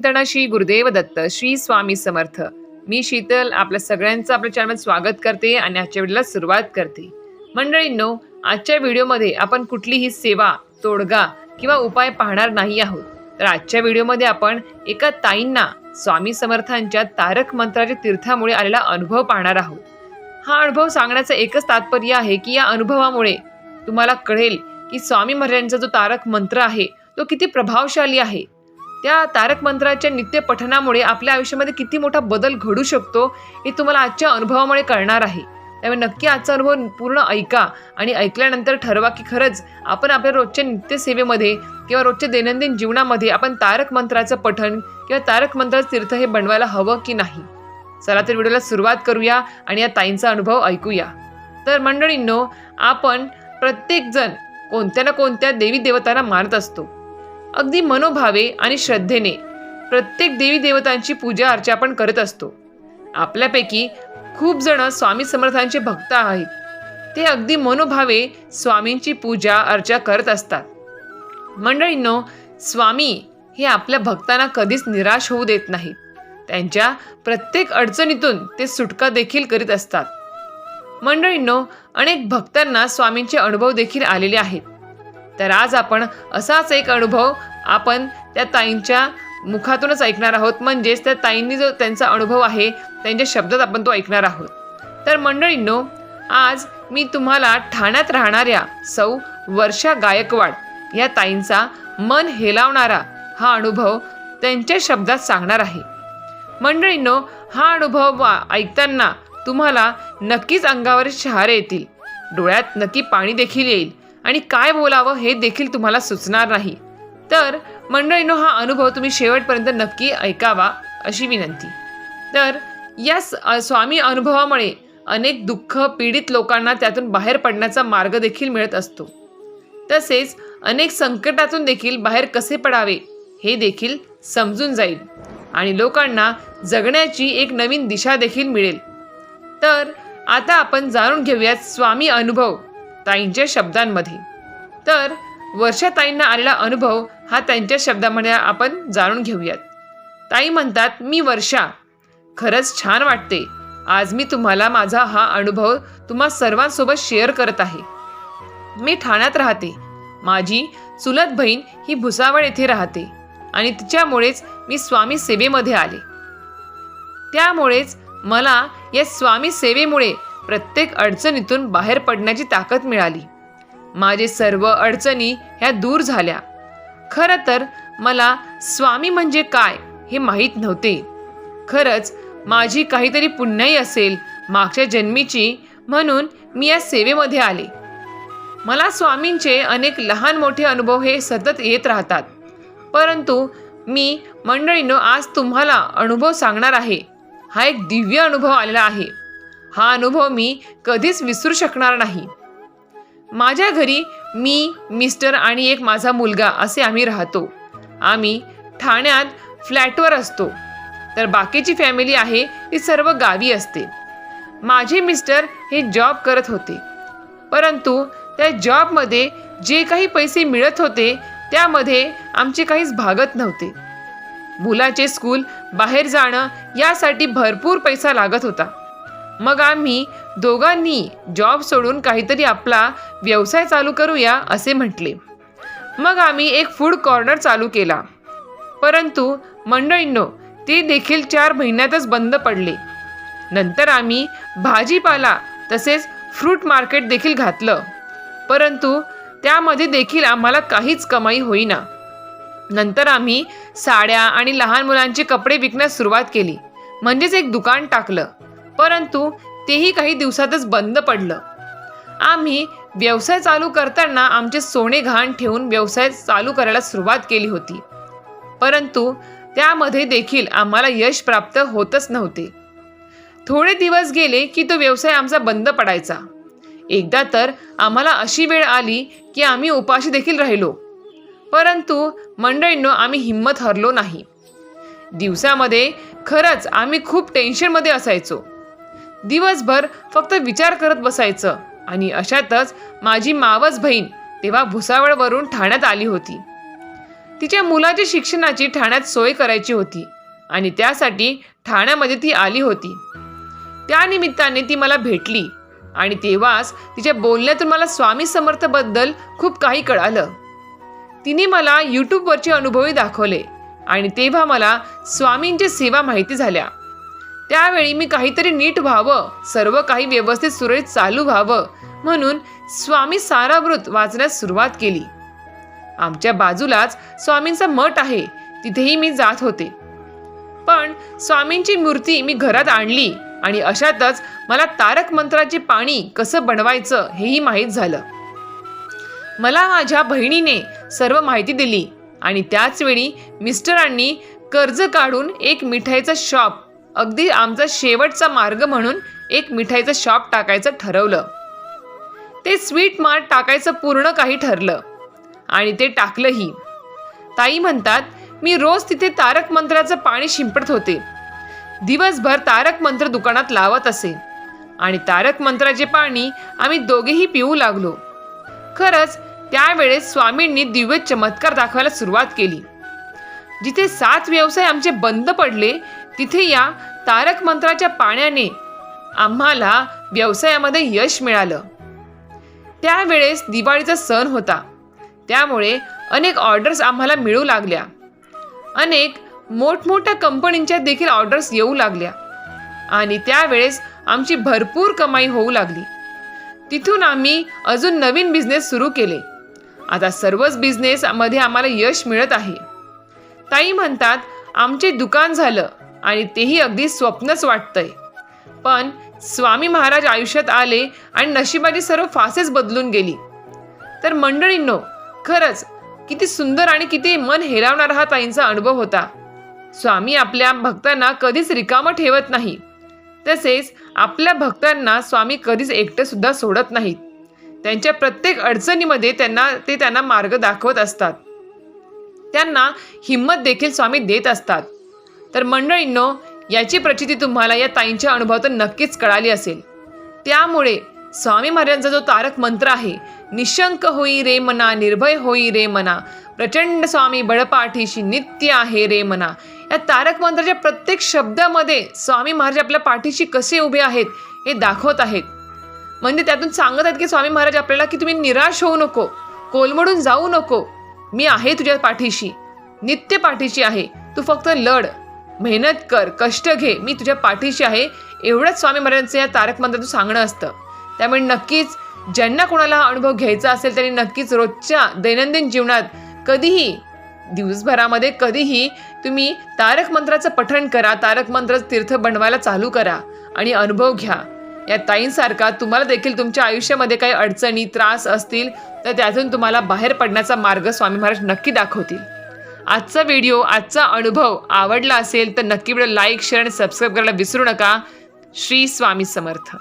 चिंतन श्री गुरुदेव दत्त श्री स्वामी समर्थ. मी शीतल आपल्या सगळ्यांचं आपल्या चॅनलमध्ये स्वागत करते आणि आजच्या व्हिडिओला सुरुवात करते. मंडळींनो आजच्या व्हिडिओमध्ये आपण कुठलीही सेवा तोडगा किंवा उपाय पाहणार नाही आहोत. तर आजच्या व्हिडिओमध्ये आपण एका ताईंना स्वामी समर्थांच्या तारक मंत्राच्या तीर्थामुळे आलेला अनुभव पाहणार आहोत. हा अनुभव सांगण्याचं एकच तात्पर्य आहे की या अनुभवामुळे तुम्हाला कळेल की स्वामी महाराजांचा जो तारक मंत्र आहे तो किती प्रभावशाली आहे. त्या तारक मंत्राच्या नित्य पठनामुळे आपल्या आयुष्यामध्ये किती मोठा बदल घडू शकतो हे तुम्हाला आजच्या अनुभवामुळे कळणार आहे. त्यामुळे नक्की आजचा अनुभव पूर्ण ऐका आणि ऐकल्यानंतर ठरवा की खरंच आपण आपल्या रोजच्या नित्यसेवेमध्ये किंवा रोजच्या दैनंदिन जीवनामध्ये आपण तारक मंत्राचं पठण किंवा तारक मंत्राचं तीर्थ हे बनवायला हवं की नाही? चला तर व्हिडिओला सुरुवात करूया आणि या ताईंचा अनुभव ऐकूया. तर मंडळींनो आपण प्रत्येकजण कोणत्या ना कोणत्या देवी देवतांना मानत असतो. अगदी मनोभावे आणि श्रद्धेने प्रत्येक देवी देवतांची पूजा अर्चा आपण करत असतो. आपल्यापैकी खूप जण स्वामी समर्थांचे भक्त आहेत. ते अगदी मनोभावे स्वामींची पूजा अर्चा करत असतात. मंडळींनो स्वामी हे आपल्या भक्तांना कधीच निराश होऊ देत नाहीत. त्यांच्या प्रत्येक अडचणीतून ते सुटका देखील करीत असतात. मंडळींनो अनेक भक्तांना स्वामींचे अनुभव देखील आलेले आहेत. तर आज आपण असाच एक अनुभव आपण त्या ताईंच्या मुखातूनच ऐकणार आहोत. म्हणजेच त्या ताईंनी जो त्यांचा अनुभव आहे त्यांच्या शब्दात आपण तो ऐकणार आहोत. तर मंडळींनो आज मी तुम्हाला ठाण्यात राहणाऱ्या सौ वर्षा गायकवाड या ताईंचा मन हेलावणारा हा अनुभव त्यांच्या शब्दात सांगणार आहे. मंडळींनो हा अनुभव वा- ऐकताना तुम्हाला नक्कीच अंगावर शहारे येतील. डोळ्यात नक्की पाणी देखील येईल. आणि काय बोलावं हे देखील तुम्हाला सुचणार नाही. तर मंडळीनो हा अनुभव तुम्ही शेवटपर्यंत नक्की ऐकावा अशी विनंती. तर या स- स्वामी अनुभवामुळे अनेक दुःख पीडित लोकांना त्यातून बाहेर पडण्याचा मार्ग देखील मिळत असतो. तसेच अनेक संकटातून देखील बाहेर कसे पडावे हे देखील समजून जाईल आणि लोकांना जगण्याची एक नवीन दिशा देखील मिळेल. तर आता आपण जाणून घेऊयात स्वामी अनुभव ताईंच्या शब्दांमध्ये. तर वर्षा ताईंना आलेला अनुभव हा त्यांच्या शब्दामध्ये आपण जाणून घेऊयात. ताई म्हणतात मी वर्षा. खरंच छान वाटते. आज मी तुम्हाला माझा हा अनुभव तुम्हा सर्वांसोबत शेअर करत आहे. मी ठाण्यात राहते. माझी चुलत बहीण ही भुसावळ येथे राहते आणि तिच्यामुळेच मी स्वामी सेवेमध्ये आले. त्यामुळेच मला या स्वामी सेवेमुळे प्रत्येक अडचणीतून बाहेर पडण्याची ताकद मिळाली. माझे सर्व अडचणी ह्या दूर झाल्या. खरं तर मला स्वामी म्हणजे काय हे माहीत नव्हते. खरंच माझी काहीतरी पुण्याई असेल मागच्या जन्मीची म्हणून मी या सेवेमध्ये आले. मला स्वामींचे अनेक लहान मोठे अनुभव हे सतत येत राहतात. परंतु मी मंडळीनं आज तुम्हाला अनुभव सांगणार आहे. हा एक दिव्य अनुभव आलेला आहे. हा अनुभव मी कधीच विसरू शकणार नाही. माझ्या घरी मी मिस्टर आणि एक माझा मुलगा असे आम्ही राहतो. आम्ही ठाण्यात फ्लॅटवर असतो. तर बाकीची फॅमिली आहे ती सर्व गावी असते. माझे मिस्टर हे जॉब करत होते. परंतु त्या जॉबमध्ये जे काही पैसे मिळत होते त्यामध्ये आमचे काहीच भागत नव्हते. मुलाचे स्कूल बाहेर जाणं यासाठी भरपूर पैसा लागत होता. मग आम्ही दोघांनी जॉब सोडून काहीतरी आपला व्यवसाय चालू करूया असे म्हटले. मग आम्ही एक फूड कॉर्नर चालू केला. परंतु मंडळींनो ते देखील चार महिन्यातच बंद पडले. नंतर आम्ही भाजीपाला तसेच फ्रूट मार्केट देखील घातलं. परंतु त्यामध्ये देखील आम्हाला काहीच कमाई होईना. नंतर आम्ही साड्या आणि लहान मुलांचे कपडे विकण्यास सुरुवात केली. म्हणजेच एक दुकान टाकलं. परंतु तेही काही दिवसातच बंद पडलं. आम्ही व्यवसाय चालू करताना आमचे सोने घाण ठेवून व्यवसाय चालू करायला सुरुवात केली होती. परंतु त्यामध्ये देखील आम्हाला यश प्राप्त होतच नव्हते. थोडे दिवस गेले की तो व्यवसाय आमचा बंद पडायचा. एकदा तर आम्हाला अशी वेळ आली की आम्ही उपाशी देखील राहिलो. परंतु मंडळींनो आम्ही हिंमत हरलो नाही. दिवसामध्ये खरंच आम्ही खूप टेन्शनमध्ये असायचो. दिवसभर फक्त विचार करत बसायचं. आणि अशातच माझी मावस बहीण तेव्हा भुसावळवरून ठाण्यात आली होती. तिच्या मुलाच्या शिक्षणाची ठाण्यात सोय करायची होती आणि त्यासाठी ठाण्यामध्ये ती आली होती. त्या निमित्ताने ती मला भेटली आणि तेव्हाच तिच्या बोलण्यातून मला स्वामी समर्थबद्दल खूप काही कळालं. तिने मला यूट्यूबवरचे अनुभवही दाखवले आणि तेव्हा मला स्वामींच्या सेवा माहिती झाल्या. त्यावेळी मी काहीतरी नीट व्हावं सर्व काही व्यवस्थित सुरळीत चालू व्हावं म्हणून स्वामी सारावृत वाचण्यास सुरुवात केली. आमच्या बाजूलाच स्वामींचा मठ आहे तिथेही मी जात होते. पण स्वामींची मूर्ती मी घरात आणली आणि अशातच मला तारक मंत्राचे पाणी कसं बनवायचं हेही माहीत झालं. मला माझ्या बहिणीने सर्व माहिती दिली आणि त्याचवेळी मिस्टरांनी कर्ज काढून एक मिठाईचं शॉप अगदी आमचा शेवटचा मार्ग म्हणून एक मिठाईचं शॉप टाकायचं ठरवलं. ते स्वीट मार्ट टाकायचं पूर्ण काही ठरलं. आणि ते टाकलंही. ताई म्हणतात मी रोज तिथे तारक मंत्राचं पाणी शिंपडत होते. दिवसभर तारक मंत्र दुकानात लावत असे. आणि तारक मंत्राचे पाणी आम्ही दोघेही पिऊ लागलो. खरंच त्यावेळेस स्वामींनी दिव्य चमत्कार दाखवायला सुरुवात केली. जिथे सात व्यवसाय आमचे बंद पडले तिथे या तारक मंत्राच्या पाण्याने आम्हाला व्यवसायामध्ये यश मिळालं. त्यावेळेस दिवाळीचा सण होता. त्यामुळे अनेक ऑर्डर्स आम्हाला मिळू लागल्या. अनेक मोठमोठ्या कंपनींच्या देखील ऑर्डर्स येऊ लागल्या. आणि त्यावेळेस आमची भरपूर कमाई होऊ लागली. तिथून आम्ही अजून नवीन बिझनेस सुरू केले. आता सर्वच बिझनेसमध्ये आम्हाला यश मिळत आहे. ताई म्हणतात आमचे दुकान झालं. आणि तेही अगदी स्वप्नच वाटतंय. पण स्वामी महाराज आयुष्यात आले आणि नशिबाची सर्व फासेच बदलून गेली. तर मंडळींनो खरंच किती सुंदर आणि किती मन हेरावणारा हा ताईंचा अनुभव होता. स्वामी आपल्या भक्तांना कधीच रिकामं ठेवत नाही. तसेच आपल्या भक्तांना स्वामी कधीच एकटंसुद्धा सोडत नाहीत. त्यांच्या प्रत्येक अडचणीमध्ये त्यांना ते त्यांना मार्ग दाखवत असतात. त्यांना हिंमत देखील स्वामी देत असतात. तर मंडळींनो याची प्रचिती तुम्हाला या ताईंच्या अनुभवातून नक्कीच कळाली असेल. त्यामुळे स्वामी महाराजांचा जो तारक मंत्र आहे निशंक होई रे मना निर्भय होई रे मना प्रचंड स्वामी बळपाठीशी नित्य आहे रे मना या तारक मंत्राच्या प्रत्येक शब्दामध्ये स्वामी महाराज आपल्या पाठीशी कसे उभे आहेत हे दाखवत आहेत. म्हणजे त्यातून सांगत आहेत की स्वामी महाराज आपल्याला की तुम्ही निराश होऊ नको कोलमडून जाऊ नको मी आहे तुझ्या पाठीशी नित्य पाठीशी आहे तू फक्त लढ. मेहनत कर कष्ट घे. मी तुझ्या पाठीशी आहे. एवढंच स्वामी महाराजांचं या तारक मंत्रातून सांगणं असतं. त्यामुळे नक्कीच ज्यांना कोणाला हा अनुभव घ्यायचा असेल त्यांनी नक्कीच रोजच्या दैनंदिन जीवनात कधीही दिवसभरामध्ये कधीही तुम्ही तारक मंत्राचं पठण करा तारक मंत्राचं तीर्थ बनवायला चालू करा आणि अनुभव घ्या. या ताईंसारखा तुम्हाला देखील तुमच्या आयुष्यामध्ये काही अडचणी त्रास असतील तर त्यातून तुम्हाला बाहेर पडण्याचा मार्ग स्वामी महाराज नक्की दाखवतील. आजचा व्हिडिओ आजचा अनुभव आवडला असेल तर नक्की व्हिडिओ लाईक शेअर आणि सबस्क्राईब करायला विसरू नका. श्री स्वामी समर्थ.